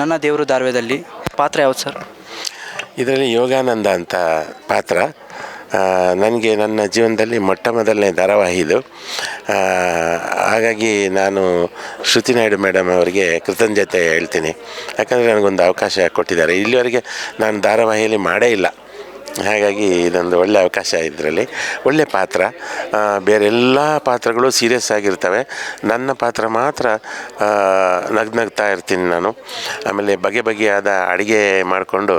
ನನ್ನ ದೇವರು ಧಾರವಾಡದಲ್ಲಿ ಪಾತ್ರ ಯಾವ್ದು ಸರ್? ಇದರಲ್ಲಿ ಯೋಗಾನಂದ ಅಂತ ಪಾತ್ರ. ನನಗೆ ನನ್ನ ಜೀವನದಲ್ಲಿ ಮೊಟ್ಟ ಮೊದಲನೇ ಧಾರಾವಾಹಿ ಇದು. ಹಾಗಾಗಿ ನಾನು ಶ್ರುತಿ ನಾಯ್ಡು ಮೇಡಮ್ ಅವರಿಗೆ ಕೃತಜ್ಞತೆ ಹೇಳ್ತೀನಿ. ಯಾಕಂದರೆ ನನಗೊಂದು ಅವಕಾಶ ಕೊಟ್ಟಿದ್ದಾರೆ. ಇಲ್ಲಿವರೆಗೆ ನಾನು ಧಾರಾವಾಹಿಯಲ್ಲಿ ಮಾಡೇ ಇಲ್ಲ. ಹಾಗಾಗಿ ಇದೊಂದು ಒಳ್ಳೆ ಅವಕಾಶ ಇದರಲ್ಲಿ. ಒಳ್ಳೆ ಪಾತ್ರ. ಬೇರೆ ಎಲ್ಲ ಪಾತ್ರಗಳು ಸೀರಿಯಸ್ ಆಗಿರ್ತವೆ. ನನ್ನ ಪಾತ್ರ ಮಾತ್ರ ನಗ್ನಗ್ತಾ ಇರ್ತೀನಿ ನಾನು. ಆಮೇಲೆ ಬಗೆ ಬಗೆಯಾದ ಅಡುಗೆ ಮಾಡಿಕೊಂಡು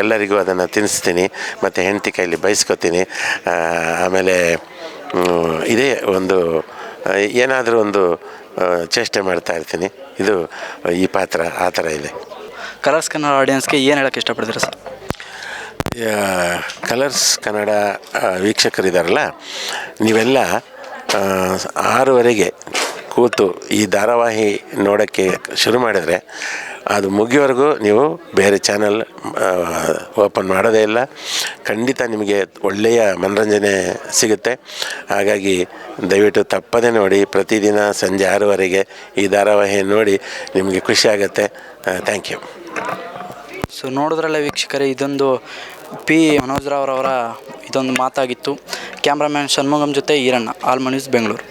ಎಲ್ಲರಿಗೂ ಅದನ್ನು ತಿನ್ನಿಸ್ತೀನಿ ಮತ್ತು ಹೆಂಡತಿ ಕೈಲಿ ಬಯಸ್ಕೊತೀನಿ ಆಮೇಲೆ ಇದೇ ಒಂದು ಏನಾದರೂ ಒಂದು ಚೇಷ್ಟೆ ಮಾಡ್ತಾ ಇರ್ತೀನಿ. ಇದು ಈ ಪಾತ್ರ, ಆ ಥರ ಇದೆ. ಕಲರ್ಸ್ ಕನ್ನಡ ಆಡಿಯನ್ಸ್ಗೆ ಏನು ಹೇಳೋಕ್ಕೆ ಇಷ್ಟಪಡ್ತೀರಾ ಸರ್? ಕಲರ್ಸ್ ಕನ್ನಡ ವೀಕ್ಷಕರಿದ್ದಾರಲ್ಲ ನೀವೆಲ್ಲ ಆರೂವರೆಗೆ ಕೂತು ಈ ಧಾರಾವಾಹಿ ನೋಡೋಕ್ಕೆ ಶುರು ಮಾಡಿದರೆ ಅದು ಮುಗಿಯೋವರೆಗೂ ನೀವು ಬೇರೆ ಚಾನಲ್ ಓಪನ್ ಮಾಡೋದೇ ಇಲ್ಲ. ಖಂಡಿತ ನಿಮಗೆ ಒಳ್ಳೆಯ ಮನರಂಜನೆ ಸಿಗುತ್ತೆ. ಹಾಗಾಗಿ ದಯವಿಟ್ಟು ತಪ್ಪದೇ ನೋಡಿ, ಪ್ರತಿದಿನ ಸಂಜೆ ಆರೂವರೆಗೆ ಈ ಧಾರಾವಾಹಿ ನೋಡಿ ನಿಮಗೆ ಖುಷಿ ಆಗುತ್ತೆ. ಥ್ಯಾಂಕ್ ಯು ಸೊ ನೋಡಿದ್ರಲ್ಲ ವೀಕ್ಷಕರೇ, ಇದೊಂದು ಪಿ ಮನೋಜ್ ರಾವ್ರವರ ಇದೊಂದು ಮಾತಾಗಿತ್ತು. ಕ್ಯಾಮ್ರಾಮ್ಯಾನ್ ಷಣ್ಮುಗಮ್ ಜೊತೆ ಈರಣ್ಣ ಆಲ್ಮ ನ್ಯೂಸ್ ಬೆಂಗಳೂರು